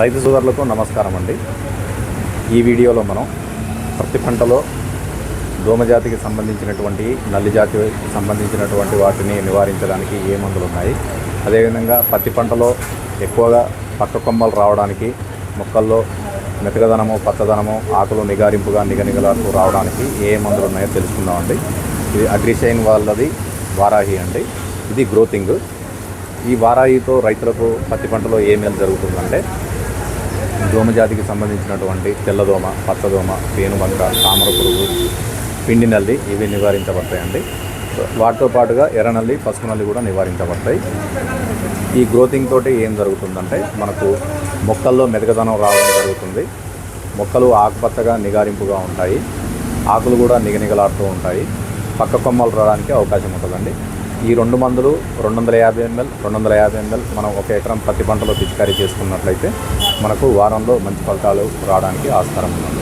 రైతు సోదరులకు నమస్కారం అండి. ఈ వీడియోలో మనం ప్రతి పంటలో దోమజాతికి సంబంధించినటువంటి నల్లి జాతికి సంబంధించినటువంటి వాటిని నివారించడానికి ఏ మందులు ఉన్నాయి? అదేవిధంగా పత్తి పంటలో ఎక్కువగా పక్క కొమ్మలు రావడానికి మొక్కల్లో మెతకదనము పచ్చదనము ఆకులు నిగారింపుగా నిగనిగలాడుతూ రావడానికి ఏ మందులు ఉన్నాయో తెలుసుకుందామండి ఇది అగ్రిషైన్ వాళ్ళది వారాహి అండి. ఇది గ్రోతింగ్. ఈ వారాయితో రైతులకు పత్తి పంటలో ఏ మేలు జరుగుతుందంటే దోమ జాతికి సంబంధించినటువంటి తెల్లదోమ పచ్చదోమ పేనుబంక తామర పురుగు పిండి నల్లి ఇవి నివారించబడతాయండి. వాటితో పాటుగా ఎర్రనల్లి పసుపు నల్లి కూడా నివారించబడతాయి. ఈ గ్రోతింగ్ తోటి ఏం జరుగుతుందంటే మనకు మొక్కల్లో మెదగదనం రావడం జరుగుతుంది. మొక్కలు ఆకుపచ్చగా నిగారింపుగా ఉంటాయి. ఆకులు కూడా నిగనిగలాడుతూ ఉంటాయి. పక్క కొమ్మలు రావడానికి అవకాశం ఉంటుందండి. ఈ రెండు మందులు రెండు వందల యాభై ఎంఎల్ రెండు వందల యాభై ఎంఎల్ మనం ఒక ఎకరం పత్తి పంటలో పిచికారీ చేసుకున్నట్లయితే మనకు వారంలో మంచి ఫలితాలు రావడానికి ఆస్కారం ఉంది